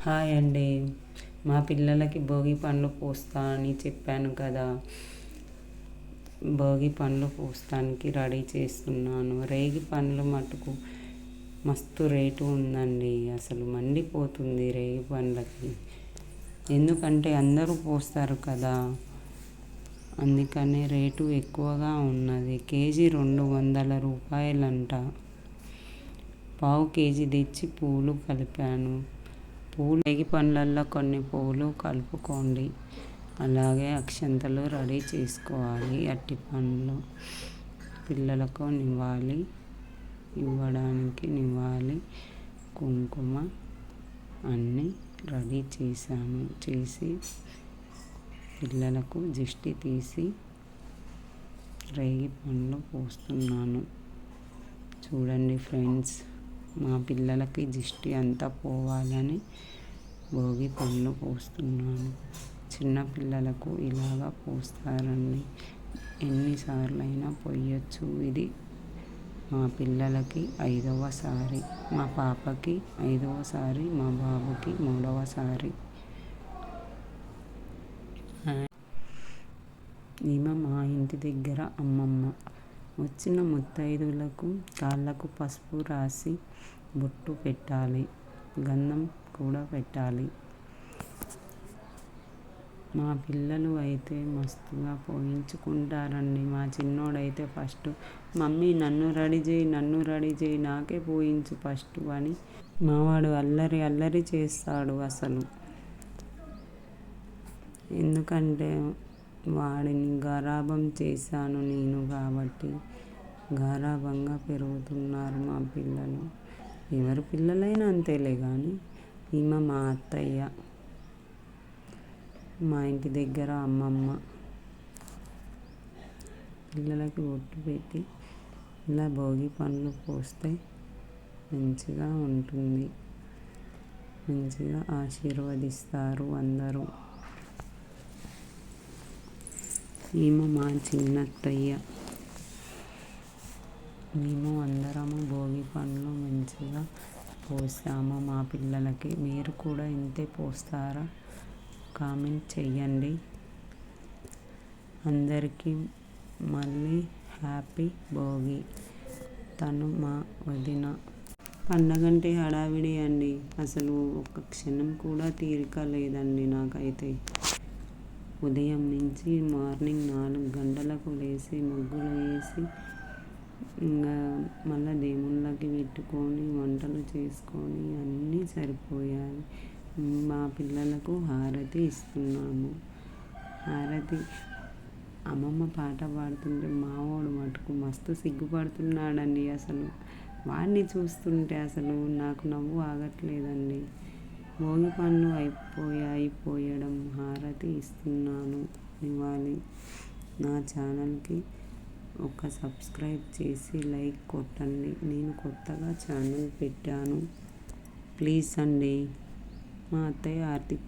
Hi అండి. మా పిల్లలకి భోగి పండ్లు పోస్తా అని చెప్పాను కదా. భోగి పండ్లు పోస్తానికి రెడీ చేస్తున్నాను. రేగి పండ్లు మటుకు మస్తు రేటు ఉందండి. అసలు మండిపోతుంది రేగి పండ్లకి. ఎందుకంటే అందరూ పోస్తారు కదా. అందుకనే రేటు ఎక్కువగా ఉన్నది. కేజీ రెండు వందల రూపాయలంట. పావు కేజీ తెచ్చి పూలు కలిపాను. పూలు రేగి పండ్లల్లో కొన్ని పూలు కలుపుకోండి. అలాగే అక్షంతలు రెడీ చేసుకోవాలి. అట్టి పండ్లు పిల్లలకు నివ్వాలి ఇవ్వడానికి నివ్వాలి కుంకుమ అన్నీ రెడీ చేశాను చేసి పిల్లలకు దిష్టి తీసి రేగి పండ్లు పోస్తున్నాను. చూడండి ఫ్రెండ్స్. మా పిల్లలకి దిష్టి అంతా పోవాలని భోగి పండ్లు పోస్తున్నాను. చిన్నపిల్లలకు ఇలాగా పోస్తారండి ఎన్నిసార్లు అయినా పోయొచ్చు. ఇది మా పిల్లలకి ఐదవసారి మా పాపకి ఐదవసారి మా బాబుకి మూడవసారి ఈమె మా ఇంటి దగ్గర అమ్మమ్మ వచ్చిన ముత్తైదువులకు కాళ్ళకు పసుపు రాసి బొట్టు పెట్టాలి. గంధం కూడా పెట్టాలి. మా పిల్లలు అయితే మస్తుగా పోయించుకుంటారండి. మా చిన్నోడైతే ఫస్ట్ మమ్మీ నన్ను రెడీ చేయి నన్ను రెడీ చేయి నాకే పోయించు ఫస్ట్ అని మావాడు అల్లరి అల్లరి చేస్తాడు అసలు. ఎందుకంటే వాడిని గారాబం చేశాను నేను కాబట్టి. గారాబంగా పెరుగుతున్నారు మా పిల్లలు. ఎవరి పిల్లలైనా అంతేలే కానీ ఈమె మా అత్తయ్య. మా ఇంటి దగ్గర అమ్మమ్మ. పిల్లలకి ఒట్టు పెట్టి ఇలా భోగి పండ్లు పోస్తే మంచిగా ఉంటుంది. మంచిగా ఆశీర్వదిస్తారు అందరూ. మేము మా చిన్నత్తయ్య. మేము అందరము భోగి పండ్లు మంచిగా పోసాము మా పిల్లలకి. మీరు కూడా ఇంతే పోస్తారా? కామెంట్ చెయ్యండి. అందరికీ మళ్ళీ హ్యాపీ భోగి. తను మా వదిన. పండగంటే హడావిడి అండి. అసలు ఒక క్షణం కూడా తీరిక లేదండి నాకైతే. ఉదయం నుంచి మార్నింగ్ నాలుగు గంటలకు లేచి ముగ్గులు వేసి ఇంకా మళ్ళీ దేవుళ్ళకి పెట్టుకొని వంటలు చేసుకొని అన్నీ సరిపోయాయి. మా పిల్లలకు హారతి ఇస్తున్నాము. హారతి అమ్మమ్మ పాట పాడుతుంటే మావాడు మటుకు మస్తు సిగ్గుపడుతున్నాడండి అసలు. వాడిని చూస్తుంటే అసలు నాకు నవ్వు ఆగట్లేదండి. భోగి పనులు అయిపోయాయి పోయడం హారతి ఇస్తున్నాను. ఇవ్వాలి నా ఛానల్కి ఒక సబ్స్క్రైబ్ చేసి లైక్ కొట్టండి. నేను కొత్తగా ఛానల్ పెట్టాను. ప్లీజ్ అండి. మా అత్తయ్య ఆర్థిక